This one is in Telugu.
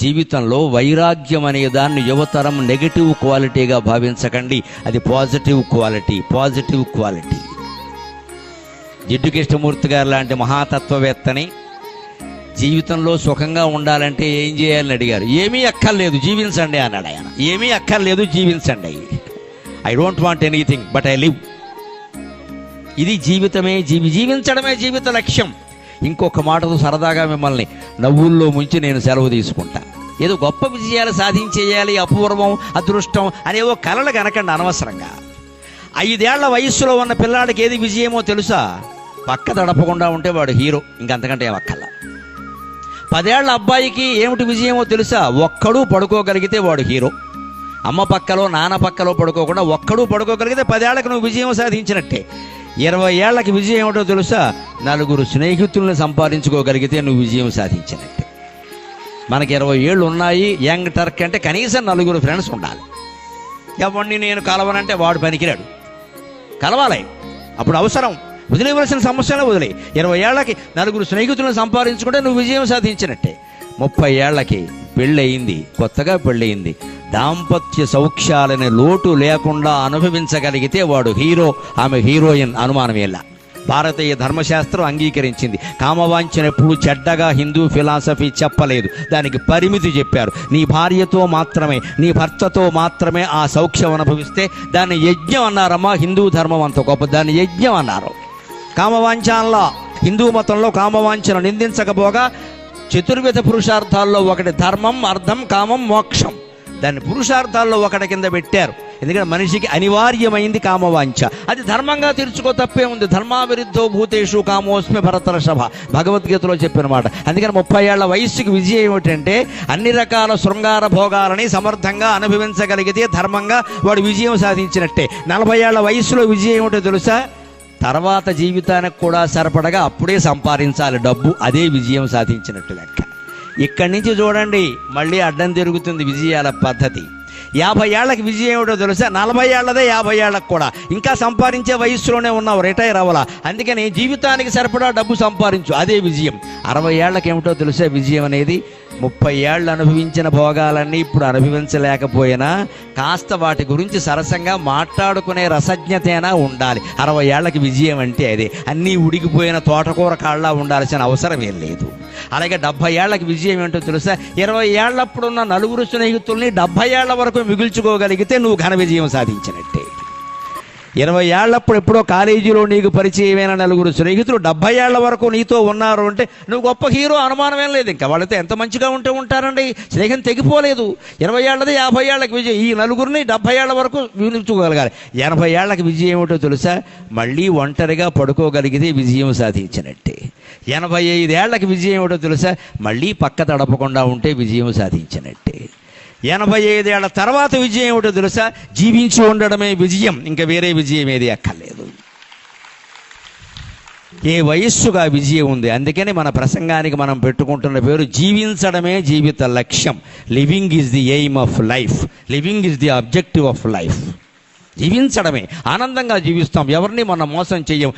జీవితంలో వైరాగ్యం అనే దాన్ని యువతరం నెగటివ్ క్వాలిటీగా భావించకండి. అది positive quality positive quality Jiddu Krishnamurti garu లాంటి మహాతత్వవేత్తని జీవితంలో సుఖంగా ఉండాలంటే ఏం చేయాలని అడిగారు? ఏమీ అక్కర్లేదు జీవించండి అన్నాడు ఆయన. ఏమీ అక్కర్లేదు జీవించండి. I don't want anything but I live ఇది జీవితమే జీవి జీవించడమే జీవిత లక్ష్యం. ఇంకొక మాటతో సరదాగా మిమ్మల్ని నవ్వుల్లో ముంచి నేను సెలవు తీసుకుంటా. ఏదో గొప్ప విజయాలు సాధించేయాలి అపూర్వం అదృష్టం అనేవో కలలు కనకండి అనవసరంగా. ఐదేళ్ళ వయస్సులో ఉన్న పిల్లాడికి ఏది విజయమో తెలుసా? పక్క తడపకుండా ఉంటే వాడు హీరో ఇంకంతకంటే ఏం పదేళ్ళ అబ్బాయికి ఏమిటి విజయమో తెలుసా? ఒక్కడూ పడుకోగలిగితే వాడు హీరో. అమ్మ పక్కలో నాన్న పక్కలో పడుకోకుండా ఒక్కడూ పడుకోగలిగితే పదేళ్ళకు నువ్వు విజయం సాధించినట్టే. ఇరవై ఏళ్ళకి విజయం ఏమిటో తెలుసా? నలుగురు స్నేహితుల్ని సంపాదించుకోగలిగితే నువ్వు విజయం సాధించినట్టే మనకి ఇరవై ఏళ్ళు ఉన్నాయి యంగ్ టర్క్ అంటే కనీసం నలుగురు ఫ్రెండ్స్ ఉండాలి. ఎవరిని నేను కలవనంటే వాడు పనికిరాడు. కలవాలి. అప్పుడు అవసరం. వదిలేవలసిన సమస్యనే వదిలే ఇరవై ఏళ్ళకి నలుగురు స్నేహితులను సంపాదించుకుంటే నువ్వు విజయం సాధించినట్టే. ముప్పై ఏళ్ళకి పెళ్ళయింది కొత్తగా పెళ్ళయింది. దాంపత్య సౌఖ్యాలనే లోటు లేకుండా అనుభవించగలిగితే వాడు హీరో ఆమె హీరోయిన్ అనుమానమేలా భారతీయ ధర్మశాస్త్రం అంగీకరించింది. కామవాంఛనెప్పుడు చెడ్డగా హిందూ ఫిలాసఫీ చెప్పలేదు. దానికి పరిమితి చెప్పారు. నీ భార్యతో మాత్రమే నీ భర్తతో మాత్రమే ఆ సౌఖ్యం అనుభవిస్తే దాన్ని యజ్ఞం అన్నారమ్మా. హిందూ ధర్మం అంత గొప్ప దాన్ని యజ్ఞం అన్నారు. కామవాంఛనలో హిందూ మతంలో కామవాంఛను నిందించకపోగా చతుర్విధ పురుషార్థాల్లో ఒకటి ధర్మం అర్థం కామం మోక్షం. దాన్ని పురుషార్థాల్లో ఒకటి కింద పెట్టారు. ఎందుకంటే మనిషికి అనివార్యమైంది కామవాంఛ. అది ధర్మంగా తీర్చుకో తప్పే ఉంది. ధర్మావిరుద్ధో భూతేషు కామోస్మి భరతరషభ భగవద్గీతలో చెప్పినమాట. అందుకని ముప్పై ఏళ్ళ వయస్సుకి విజయం ఏమిటంటే అన్ని రకాల శృంగార భోగాలని సమర్థంగా అనుభవించగలిగితే ధర్మంగా వాడు విజయం సాధించినట్టే. నలభై ఏళ్ళ వయస్సులో విజయం ఏమిటో తెలుసా? తర్వాత జీవితానికి కూడా సరిపడగా అప్పుడే సంపాదించాలి డబ్బు. అదే విజయం సాధించినట్టు లెక్క. ఇక్కడి నుంచి చూడండి మళ్ళీ అడ్డం తిరుగుతుంది విజయాల పద్ధతి. యాభై ఏళ్ళకి విజయం ఏమిటో తెలుసా? నలభై ఏళ్ళదే యాభై ఏళ్ళకి కూడా. ఇంకా సంపాదించే వయస్సులోనే ఉన్నావు రిటైర్ అవ్వాలా? అందుకని జీవితానికి సరిపడా డబ్బు సంపాదించు అదే విజయం. అరవై ఏళ్ళకి ఏమిటో తెలుసా విజయం అనేది? ముప్పై ఏళ్ళు అనుభవించిన భోగాలన్నీ ఇప్పుడు అనుభవించలేకపోయినా కాస్త వాటి గురించి సరసంగా మాట్లాడుకునే రసజ్ఞతైనా ఉండాలి. అరవై ఏళ్ళకి విజయం అంటే అదే. అన్నీ ఉడికిపోయిన తోటకూర కాళ్ళ ఉండాల్సిన అవసరం ఏం లేదు. అలాగే డెబ్బై ఏళ్ళకి విజయం ఏంటో తెలుసా? ఇరవై ఏళ్ళప్పుడున్న నలుగురు స్నేహితుల్ని డెబ్బై ఏళ్ళ వరకు మిగుల్చుకోగలిగితే నువ్వు ఘన విజయం సాధించినట్టే. ఇరవై ఏళ్ళప్పుడు ఎప్పుడో కాలేజీలో నీకు పరిచయమైన నలుగురు స్నేహితులు డెబ్బై ఏళ్ళ వరకు నీతో ఉన్నారు అంటే నువ్వు గొప్ప హీరో అనుమానమేం లేదు. ఇంకా వాళ్ళతో ఎంత మంచిగా ఉంటే ఉంటారండి? స్నేహం తెగిపోలేదు. ఇరవై ఏళ్ళది యాభై ఏళ్ళకి విజయం. ఈ నలుగురిని డెబ్బై ఏళ్ళ వరకు వినిపించుకోగలగాలి. ఎనభై ఏళ్ళకి విజయం ఏమిటో తెలుసా? మళ్ళీ ఒంటరిగా పడుకోగలిగితే విజయం సాధించినట్టే. ఎనభై ఐదేళ్ళకి విజయం ఏమిటో తెలుసా? మళ్ళీ పక్క తడపకుండా ఉంటే విజయం సాధించినట్టే. ఎనభై ఐదేళ్ళ తర్వాత విజయం ఏమిటో తెలుసా? జీవించి ఉండడమే విజయం. ఇంకా వేరే విజయం ఏది అక్కర్లేదు. ఏ వయస్సుగా విజయం ఉంది? అందుకని మన ప్రసంగానికి మనం పెట్టుకుంటున్న పేరు జీవించడమే జీవిత లక్ష్యం. Living is the aim of life living is the objective of life జీవించడమే. ఆనందంగా జీవిస్తాం. ఎవరిని మనం మోసం చెయ్యం?